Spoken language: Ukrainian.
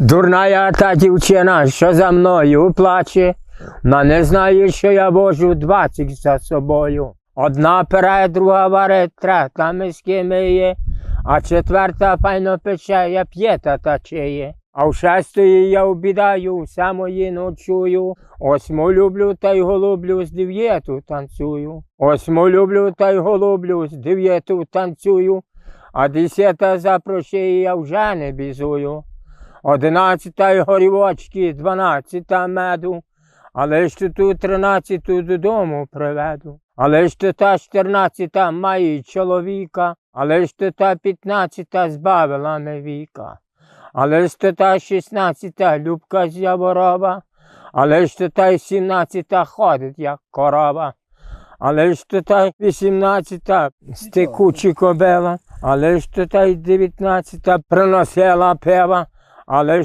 Дурна я та дівчина, що за мною плаче, вона не знає, що я вожу двадцять за собою. Одна пере, друга варить, третя миски миє, а четверта файно пече, я п'єта та чиє. А в шестої я обідаю, все мої ночую. Осьму люблю та й голублю, з дев'єту танцюю. Осьму люблю та й голублю, з дев'єту танцюю. А десята запрощає, я вже не бізую. Одинадцята й горівочки, дванадцята меду, але ж ту тринадцяту додому приведу. Але ж то та чотирнадцята має чоловіка, але ж то та п'ятнадцята збавила ми віка. Але ж то та шістнадцята любка з Яворова, але ж то та й сімнадцята ходить, як корова. Але ж то та вісімнадцята стекучі кобила, але ж то та й дев'ятнадцята приносила пива, але ж